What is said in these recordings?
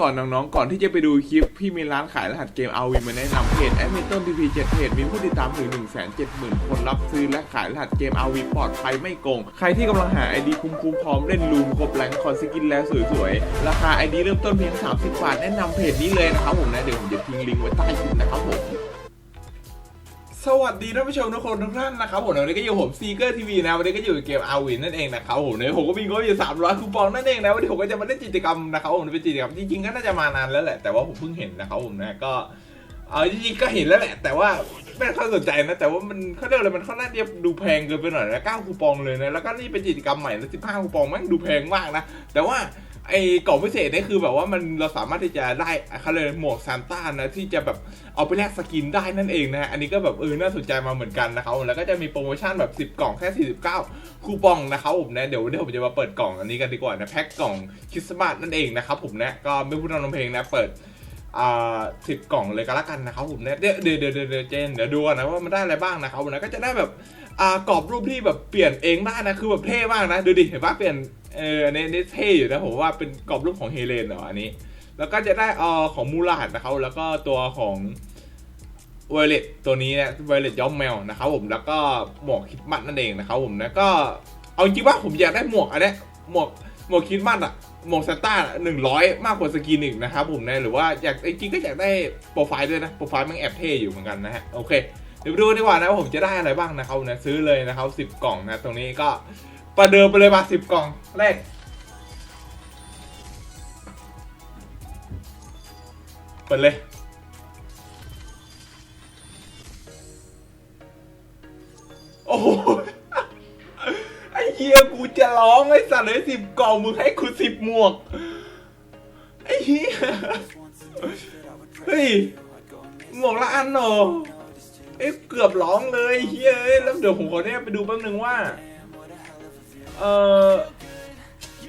ก่อนน้องๆ ก่อนที่จะไปดูคลิป พี่มีร้านขายรหัสเกมเอาวีมาแนะนำเพจแอดมินต้นพีพีเจ็ดเพจมีผู้ติดตามถึง 1 7 0 0 0 0 คนรับซื้อและขายรหัสเกมเอาวีปลอดภัยไม่โกง ใครที่กำลังหาไอดีคุ้มๆพร้อมเล่นลูมครบแลงคอนสกินแล้วสวยๆ ราคา ID เริ่มต้นเพียง 30 บาท แนะนำเพจนี้เลยนะครับผมนะ เดี๋ยวผมจะทิ้งลิงก์ไว้ใต้คลิปนะครับผม สวัสดีท่านผู้ชมทุกคนทุกท่านนะครับผมวันนี้ก็อยู่ผมซีเกอร์ทีวีนะวันนี้ก็อยู่เกมอาวินนั่นเองนะครับผมเนี่ยผมก็มีงบอยู่300คูปองนั่นเองนะวันนี้ผมก็จะมาเล่นกิจกรรมนะครับผมเป็นกิจกรรมจริงๆก็น่าจะมานานแล้วแหละแต่ว่าผมเพิ่งเห็นนะครับผมนะก็เอาจริงๆก็เห็นแล้วแหละ แต่ว่าไม่ค่อยสนใจนะแต่ว่ามันเขาเรียกอะไรมันค่อนข้างจะดูแพงเกินไปหน่อยนะ9คูปองเลยนะแล้วก็นี่เป็นกิจกรรมใหม่แล้ว15คูปองแม่งดูแพงมากนะแต่ว่า ไอ้กล่องพิเศษนี่คือแบบว่ามันเราสามารถที่จะได้เขาเลยหมวกซานต้านะที่จะแบบเอาไปแลกสกินได้นั่นเองนะฮะอันนี้ก็แบบเออน่าสนใจมาเหมือนกันนะครับแล้วก็จะมีโปรโมชั่นแบบ 10 กล่องแค่ 49 คูปองนะครับผมนะเดี๋ยววันนี้ผมจะมาเปิดกล่องอันนี้กันดีกว่านะแพ็คกล่องคริสต์มาสนั่นเองนะครับผมนะก็ไม่พูดนำเพลงนะเปิดอ่าสิบกล่องเลยก็แล้วกันนะครับผมเนี่ยเดี๋ยวเดี๋ยวเดี๋ยวเดี๋ยวเจนเดี๋ยวดูกันนะว่ามันได้อะไรบ้างนะครับผมนะก็จะได้แบบอ่ากรอบรูปที่แบบเปลี่ยนเองได้นะคือแบบเท่มากนะดูดิเห็นปะเปลี่ยน เอออันนี้นี่เท่อยู่นะผมว่าเป็นกรอบรูปของเฮเลนเหรออันนี้ แล้วก็จะได้เออของมูลาดนะครับ แล้วก็ตัวของไวเลตตัวนี้เนี่ยไวเลตย้อมแมวนะครับผมแล้วก็หมวกคิดมัดนั่นเองนะครับผมนะก็เอาจริงว่าผมอยากได้หมวกอันนี้หมวกหมวกคิดมัดอะหมวกซานต้าหนึ่งร้อยมากกว่าสกินอีกนะครับผมนะหรือว่าอยากจริงก็อยากได้โปรไฟล์ด้วยนะโปรไฟล์มันแอบเท่อยู่เหมือนกันนะฮะโอเค เดี๋ยวดูดีกว่านะว่าผมจะได้อะไรบ้างนะครับนะซื้อเลยนะครับสิบกล่องนะตรงนี้ก็ประเดิมไปเลยมาสิบกล่องแรกเปิดเลยโอ้โหไอ้เฮียกูจะร้องไอ้สัตว์เลยสิบกล่องมึงให้กูสิบหมวกไอ้เฮียเฮ้ยหมวกละอันเหรอ เอ้ยเกือบร้องเลยเฮ้ยแล้วเดี๋ยวผมขอเนี่ยไปดูแป๊บนึงว่า เออ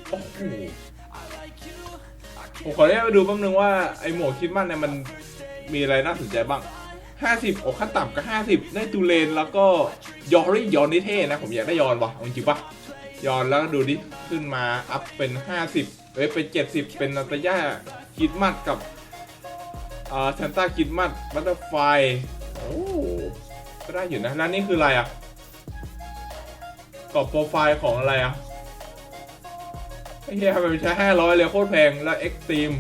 โอ้โหผมขออนุญาตไปดูแป๊บนึงว่าไอหมวกคิดมันเนี่ยมันมีอะไรน่าสนใจบ้าง50โอ้ขั้นต่ำก็50ได้ตูเลนแล้วก็ยอรี่ยอนนี่เท่นะ ผมอยากได้ยอนวะเอาจริงปะยอนแล้วดูดิขึ้นมาอัพเป็น50เอ้ยเป็น70เป็นนาตาย่าคิดมัดกับอ่าซานต้าคิดมัดบัตเตอร์ไฟโอ้ ก็ได้อยู่นะแล้วนี่คืออะไรอะกรอบโปรไฟล์ของอะไรอะไอ้เหี้ยทำไมมันใช้ห้าร้อยเลยโคตรแพงแล้วเอ็กซ์ตรีม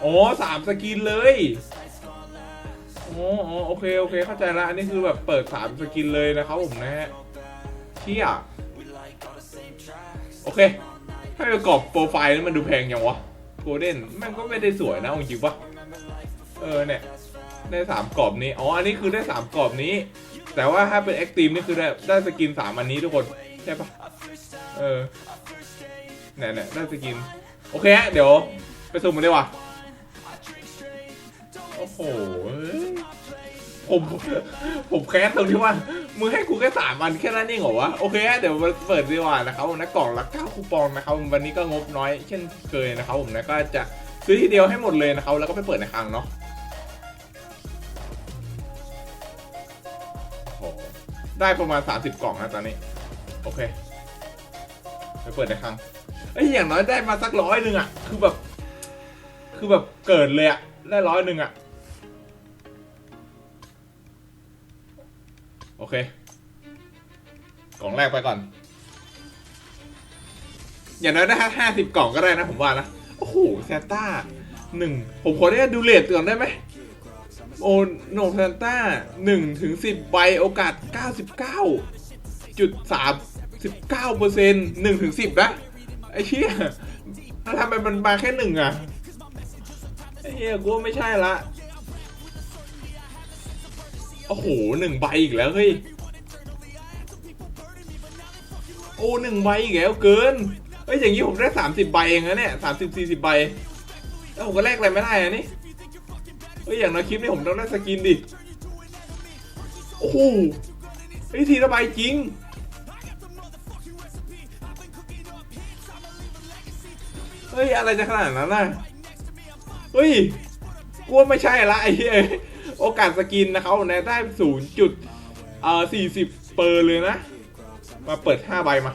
โอ้สามสกินเลยโอ้โอเค โอเค เข้าใจละอันนี้คือแบบเปิดสามสกินเลยนะครับผมนะฮะเชี่ยโอเค ให้ประกอบโปรไฟล์นี่มันดูแพงยังวะ โกลเด้นมันก็ไม่ได้สวยนะจริงปะเออเนี่ยได้สามกรอบนี้ อ๋อ อันนี้คือได้สามกรอบนี้ แต่ว่าถ้าเป็นเอ็กซ์ตรีมนี่คือได้ได้สกินสามอันนี้ทุกคน ใช่ปะเออเนี่ยเนี่ยได้สกิน โอเคฮะเดี๋ยว ไปสุ่มกันดีกว่าโอ้โหผมผมแค้นตรงที่ว่า มึงให้กูแค่สามอันแค่นั้นเองเหรอวะ โอเคเดี๋ยวเปิดดีกว่านะครับนะกล่องละเก้าคูปองนะครับวันนี้ก็งบน้อยเช่นเคยนะครับผมนะก็จะซื้อทีเดียวให้หมดเลยนะครับแล้วก็ไปเปิดในคลังเนาะโอได้ประมาณ 30 กล่องนะตอนนี้ โอเค ไปเปิดในครั้งเอ้ยอย่างน้อยได้มาสักร้อยหนึ่งอะคือแบบ คือแบบเกิดเลยอะได้ร้อยหนึ่งอะ โอเค กล่องแรกไปก่อน อย่างน้อยได้ห้าสิบกล่องก็ได้นะผมว่านะ โอ้โหแซนต้าหนึ่งผมขอได้ดูเลทก่อนได้ไหมโอโนแซนต้าหนึ่งถึงสิบใบโอกาสเก้าสิบเก้าจุดสามสิบเก้าเปอร์เซ็นต์หนึ่งถึงสิบนะ ไอ้เชี่ยถ้าทำไมมันมาแค่หนึ่งอะ ไอ้เหี้ยกูว่าไม่ใช่ละ โอ้โหหนึ่งใบอีกแล้วเฮ้ย โอ้หนึ่งใบอีกแล้วเกิน เฮ้ยอย่างนี้ผมได้สามสิบใบเองนะเนี่ยสามสิบสี่สิบใบแล้วผมก็แลกอะไรไม่ได้อะนี่ เฮ้ยอย่างน้อยคลิปนี้ผมต้องได้สกินดิ โอ้โหเฮ้ยทีละใบจริงเฮ้ยอะไรจะขนาดนั้นน่ะ เฮ้ยกลัวไม่ใช่ละไอ้เหี้ย โอกาสสกินนะครับนะได้ศูนย์จุดเอ่อสี่สิบเปอร์เลยนะ มาเปิดห้าใบมา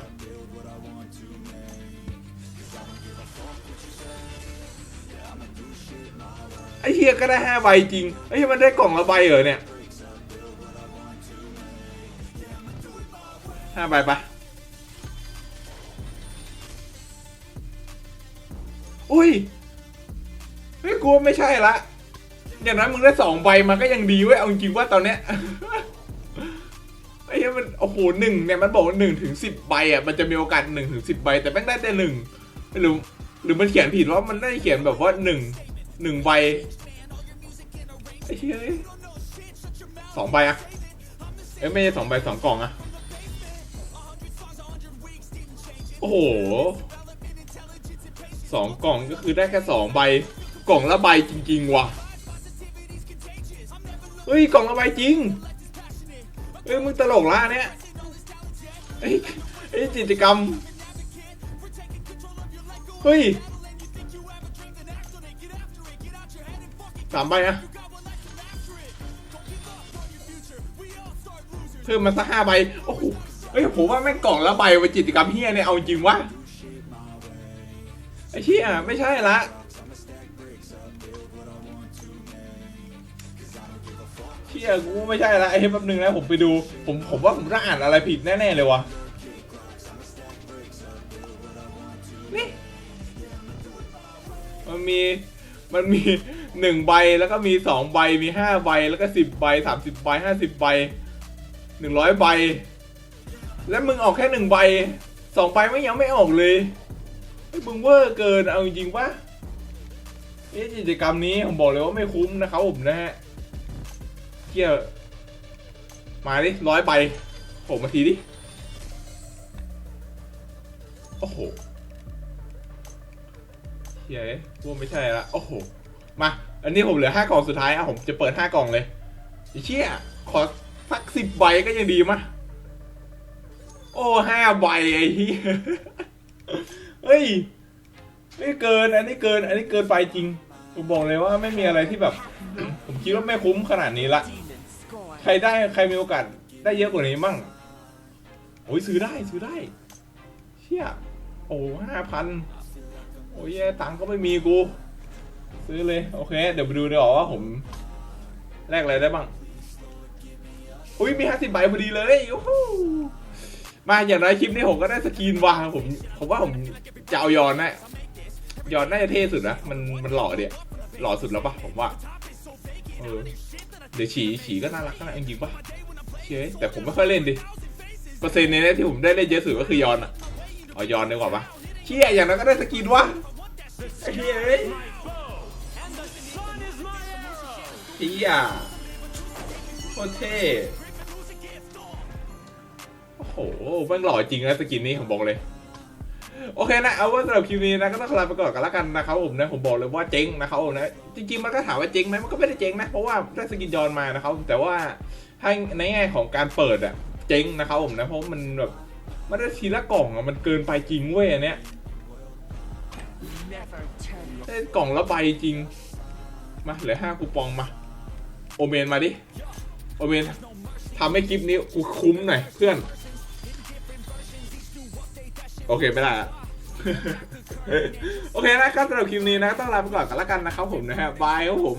ไอ้เฮียก็ได้ห้าใบจริง ไอ้เฮียมันได้กล่องละใบเหรอเนี่ยห้าใบปะอุ้ยเฮ้ยกูว่าไม่ใช่ละ อย่างนั้นมึงได้สองใบมันก็ยังดีเว้ยเอาจริงว่าตอนเนี้ยไอ้เหี้ยมันโอ้โหหนึ่งเนี่ยมันบอกว่าหนึ่งถึงสิบใบอะมันจะมีโอกาสหนึ่งถึงสิบใบแต่แม่งได้แต่หนึ่งหรือหรือมันเขียนผิดว่ามันได้เขียนแบบว่าหนึ่งหนึ่งใบไอ้เหี้ยสองใบอะเอ้ยไม่ใช่สองใบสองกล่องอะโอ้โหสองกล่องก็คือได้แค่สองใบ กล่องละใบจริง ๆ ว่ะ เฮ้ยกล่องละใบจริงเฮ้ยมึงตลกละเนี้ยเฮ้ยเฮ้ยกิจกรรมเฮ้ยสามใบอะเพิ่มมาสักห้าใบโอ้โหเฮ้ยผมว่าแม่งกล่องละใบไปกิจกรรมเฮียเนี่ยเอาจริงวะไอ้เฮียไม่ใช่ละ เชี่ยกูไม่ใช่ละไอ้แป๊บนึงนะผมไปดู ผมผมว่าผมต้องอ่านอะไรผิดแน่ๆเลยวะนี่มันมีมันมีหนึ่งใบแล้วก็มีสองใบมีห้าใบแล้วก็สิบใบสามสิบใบห้าสิบใบหนึ่งร้อยใบ แล้วมึงออกแค่หนึ่งใบสองใบไม่ยังไม่ออกเลยมึงเวอร์เกินเอาจริงปะเอ้กิจกรรมนี้ผมบอกเลยว่าไม่คุ้มนะครับผมนะฮะ เกี่ยมาดิร้อยใบผมมาทีดิ โอ้โหเฮียพวกไม่ใช่ละโอ้โห มา อันนี้ผมเหลือห้ากล่องสุดท้ายอะผมจะเปิดห้ากล่องเลยไอ้เชี่ยขอสักสิบใบก็ยังดีมะโอ้ห้าใบไอ้เหี้ยเฮ้ยนี่เกิน อันนี้เกิน อันนี้เกินไปจริง ผมบอกเลยว่าไม่มีอะไรที่แบบ ผมคิดว่าไม่คุ้มขนาดนี้ละ ใครได้ใครมีโอกาสได้เยอะกว่านี้มั่งโอ้ยซื้อได้ซื้อได้ เชี่ยโอ้ห้าพันโอ้ยตังก็ไม่มีกู ซื้อเลยโอเค เดี๋ยวไปดูดีกว่าว่าผมแลกอะไรได้บ้างอุ้ยมีห้าสิบใบพอดีเลยโอ้โหมาอย่างน้อยคลิปนี้ผมก็ได้สกรีนวางผมผมว่าผมจะเอายอนนะยอนน่าจะเท่สุดนะมันมันหล่อเดียหล่อสุดแล้วปะผมว่าเออ เดี๋ยวฉีฉีก็น่ารักก็น่าจริงปะเชื่อแต่ผมไม่ค่อยเล่นดิเปอร์เซ็นต์ในนี้ที่ผมได้เล่นเยอะสุดก็คือยอนอะเอายอนดีกว่าปะเชี่ยอย่างนั้นก็ได้สกินวะเฮ้ยเอ้ยเชี่ยโคตรเท่โอ้โหแมันหล่อจริงนะสกินนี้ผมบอกเลย โอเคนะเอาว่าสำหรับคลิปนี้นะก็ต้องลาไปก่อนกันแล้วกันนะครับผมนะผมบอกเลยว่าเจ๊งนะครับผมนะจริงๆมันก็ถามว่าเจ๊งไหมมันก็ไม่ได้เจ๊งนะเพราะว่าได้สกินยอนมานะครับแต่ว่าถ้าในแง่ของการเปิดอะเจ๊งนะครับผมนะเพราะมันแบบมันได้ทีละกล่องอะมันเกินไปจริงเว้ยอันเนี้ยได้กล่องละใบจริงมาเหลือห้าคูปองมาโอเมนมาดิโอเมนทำให้คลิปนี้กูคุ้มหน่อยเพื่อน โอเคไม่ได้ละโอเคนะครับสำหรับคลิปนี้นะต้องลาไปก่อนกันแล้วกันนะครับผมนะฮะบายครับผม